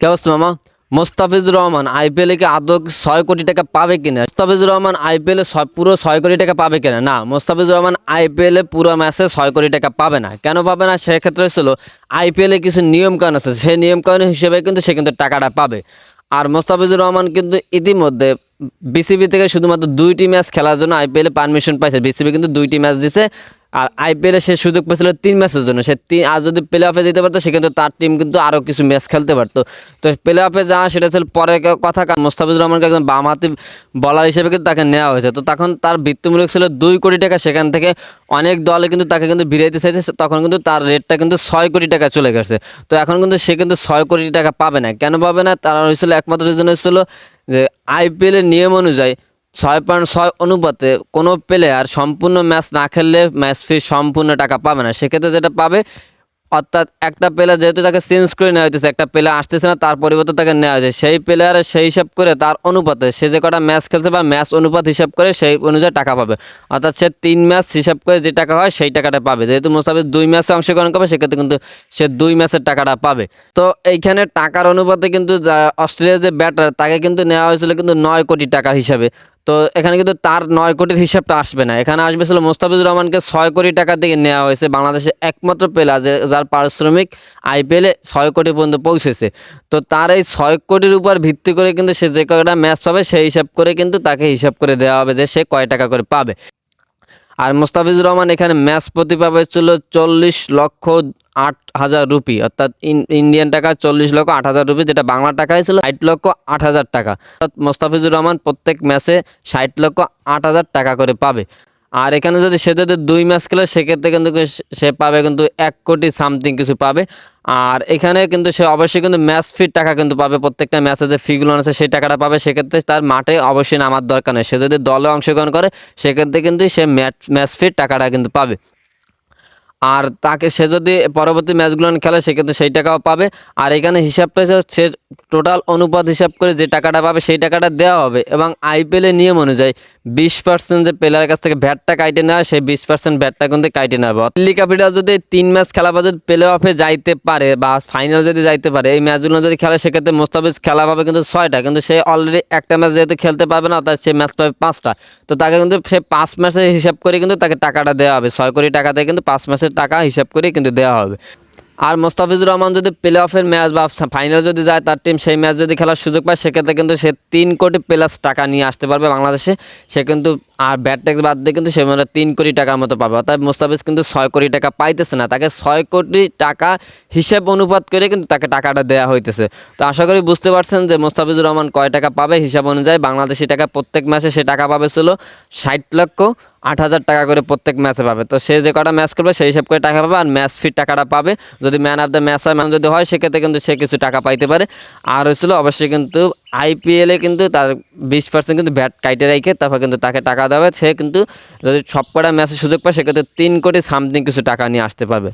কে মামা? মোস্তাফিজুর রহমান, আইপিএলে কি আদৌ ছয় কোটি টাকা পাবে কিনা? মোস্তাফিজুর রহমান আইপিএলে পুরো ছয় কোটি টাকা পাবে কিনা? না, মোস্তাফিজুর রহমান আইপিএলে পুরো ম্যাচে ছয় কোটি টাকা পাবে না। কেন পাবে না? সেক্ষেত্রে ছিল আইপিএলে কিছু নিয়মকানুন আছে। সেই নিয়মকানুন হিসেবে কিন্তু সে কিন্তু টাকাটা পাবে। আর মোস্তাফিজুর রহমান কিন্তু ইতিমধ্যে বিসিবি থেকে শুধুমাত্র দুইটি ম্যাচ খেলার জন্য আইপিএলে পারমিশন পাইছে। বিসিবি কিন্তু দুইটি ম্যাচ দিছে। আর আইপিএলে সে সুযোগ পেয়েছিল তিন ম্যাচের জন্য। সে তিন আর যদি প্লে অফে যেতে পারতো, সে কিন্তু তার টিম কিন্তু আরও কিছু ম্যাচ খেলতে পারতো। তো প্লে অফে যাওয়া সেটা ছিল পরে কথা কারণ মোস্তাফিজুর রহমানকে একজন বামহাতি বলার হিসেবে কিন্তু তাকে নেওয়া হয়েছে। তো তখন তার বৃত্তিমূলক ছিল দুই কোটি টাকা। সেখান থেকে অনেক দলে কিন্তু তাকে কিন্তু বিরাইতে চাইছে। তখন কিন্তু তার রেটটা কিন্তু ছয় কোটি টাকা চলে গেছে। তো এখন কিন্তু সে কিন্তু ছয় কোটি টাকা পাবে না। কেন পাবে না? তার হয়েছিল একমাত্র রিজন হয়েছিল যে আইপিএলের নিয়ম অনুযায়ী ছয় পয়েন্ট ছয় অনুপাতে কোনো প্লেয়ার সম্পূর্ণ ম্যাচ না খেললে ম্যাচ ফি সম্পূর্ণ টাকা পাবে না। সেক্ষেত্রে যেটা পাবে, অর্থাৎ একটা প্লেয়ার যেহেতু তাকে চেঞ্জ করে নেওয়া হইতেছে, একটা প্লেয়ার আসতেছে না, তার পরিবর্তে তাকে নেওয়া হয়েছে সেই প্লেয়ারের সেই হিসাব করে তার অনুপাতে সে যে কটা ম্যাচ খেলছে বা ম্যাচ অনুপাত হিসাব করে সেই অনুযায়ী টাকা পাবে। অর্থাৎ সে তিন ম্যাচ হিসাব করে যে টাকা হয় সেই টাকাটা পাবে। যেহেতু মোসাফিজ দুই ম্যাচে অংশগ্রহণ করবে, সেক্ষেত্রে কিন্তু সে দুই ম্যাচের টাকাটা পাবে। তো এইখানে টাকার অনুপাতে কিন্তু অস্ট্রেলিয়ার যে ব্যাটার তাকে কিন্তু নেওয়া হয়েছিল কিন্তু নয় কোটি টাকা হিসাবে। তো এখানে কিন্তু তার নয় কোটির হিসাবটা আসবে না। এখানে আসবে ছিল মোস্তাফিজুর রহমানকে ছয় কোটি টাকা দিয়ে নেওয়া হয়েছে। বাংলাদেশের একমাত্র প্লেয়ার যে যার পারিশ্রমিক আইপিএলে ছয় কোটি পর্যন্ত পৌঁছেছে। তো তার এই ছয় কোটির উপর ভিত্তি করে কিন্তু সে যে কয়টা ম্যাচ পাবে, সেই হিসাব করে কিন্তু তাকে হিসাব করে দেওয়া হবে যে সে কয় টাকা করে পাবে। আর মোস্তাফিজুর রহমান এখানে ম্যাচ প্রতি পাবে ছিল চল্লিশ লক্ষ আট হাজার রুপি, অর্থাৎ ইন- ইন্ডিয়ান টাকা চল্লিশ লক্ষ আট হাজার রুপি, যেটা বাংলা টাকায় ছিল ষাট লক্ষ আট হাজার টাকা। অর্থাৎ মোস্তাফিজুর রহমান প্রত্যেক ম্যাচে ষাট লক্ষ আট হাজার টাকা করে পাবে। আর এখানে যদি সে যদি দুই ম্যাচ খেলে, সেক্ষেত্রে কিন্তু সে পাবে কিন্তু এক কোটি সামথিং কিছু পাবে। আর এখানে কিন্তু সে অবশ্যই কিন্তু ম্যাচ ফির টাকা কিন্তু পাবে। প্রত্যেকটা ম্যাচে যে ফিগুলো আছে, সেই টাকাটা পাবে। সেক্ষেত্রে তার মাঠে অবশ্যই নামার দরকার নেই। সে যদি দলে অংশগ্রহণ করে, সেক্ষেত্রে কিন্তু সে ম্যাচ ম্যাচ ফির টাকাটা কিন্তু পাবে। আর তাকে সে যদি পরবর্তী ম্যাচগুলো খেলে, সেক্ষেত্রে সেই টাকাও পাবে। আর এখানে হিসাবটা সে টোটাল অনুপাত হিসাব করে যে টাকাটা পাবে, সেই টাকাটা দেওয়া হবে। এবং আইপিএলের নিয়ম অনুযায়ী বিশ পার্সেন্ট যে প্লেয়ারের কাছ থেকে ভ্যাটটা কাইটে নেওয়া সেই বিশ পার্সেন্ট ভ্যাটটা কিন্তু কাইটে নেওয়া হবে। দিল্লি ক্যাপিটাল যদি তিন ম্যাচ খেলা যদি প্লে অফে যাইতে পারে বা ফাইনাল যদি যাইতে পারে, এই ম্যাচগুলো যদি খেলে, সেক্ষেত্রে মোস্তাফিজ খেলা পাবে কিন্তু ছয়টা। কিন্তু সে অলরেডি একটা ম্যাচ যেহেতু খেলতে পারবে না অর্থাৎ সে ম্যাচ পাবে পাঁচটা। তো তাকে কিন্তু সে পাঁচ ম্যাচের হিসাব করে কিন্তু তাকে টাকাটা দেওয়া হবে। ছয় কোটি টাকা দিয়ে কিন্তু পাঁচ ম্যাচের টাকা হিসাব করে কিন্তু দেওয়া হবে। আর মোস্তাফিজুর রহমান যদি প্লে অফের ম্যাচ বা ফাইনাল যদি যায়, তার টিম সেই ম্যাচ যদি খেলার সুযোগ পায়, সেক্ষেত্রে কিন্তু সে তিন কোটি প্লাস টাকা নিয়ে আসতে পারবে বাংলাদেশে। সে কিন্তু, আর ব্যাট ট্যাক্স বাদ দিয়ে কিন্তু সে মানে তিন কোটি টাকার মতো পাবে। অর্থাৎ মোস্তাফিজ কিন্তু ছয় কোটি টাকা পাইতেছে না। তাকে ছয় কোটি টাকা হিসেব অনুপাত করে কিন্তু তাকে টাকাটা দেওয়া হইতেছে। তো আশা করি বুঝতে পারছেন যে মোস্তাফিজুর রহমান কয় টাকা পাবে হিসাব অনুযায়ী বাংলাদেশি টাকা প্রত্যেক ম্যাচে সে টাকা পাবে ছিল ষাট লক্ষ আট হাজার টাকা করে প্রত্যেক ম্যাচে পাবে। তো সে যে কটা ম্যাচ করবে সেই হিসাব করে টাকা পাবে আর ম্যাচ ফির টাকাটা পাবে। যদি ম্যান অফ দ্য ম্যাচ হয় ম্যান যদি হয়, সেক্ষেত্রে কিন্তু সে কিছু টাকা পাইতে পারে। আর হয়েছিল অবশ্যই কিন্তু আইপিএলে কিন্তু তার বিশ পার্সেন্ট কিন্তু ব্যাট কাইটে রেখে তারপর কিন্তু তাকে টাকা দেবে সে কিন্তু যদি সব কটা ম্যাচে সুযোগ পায়, সেক্ষেত্রে তিন কোটি সামথিং কিছু টাকা নিয়ে আসতে পারবে।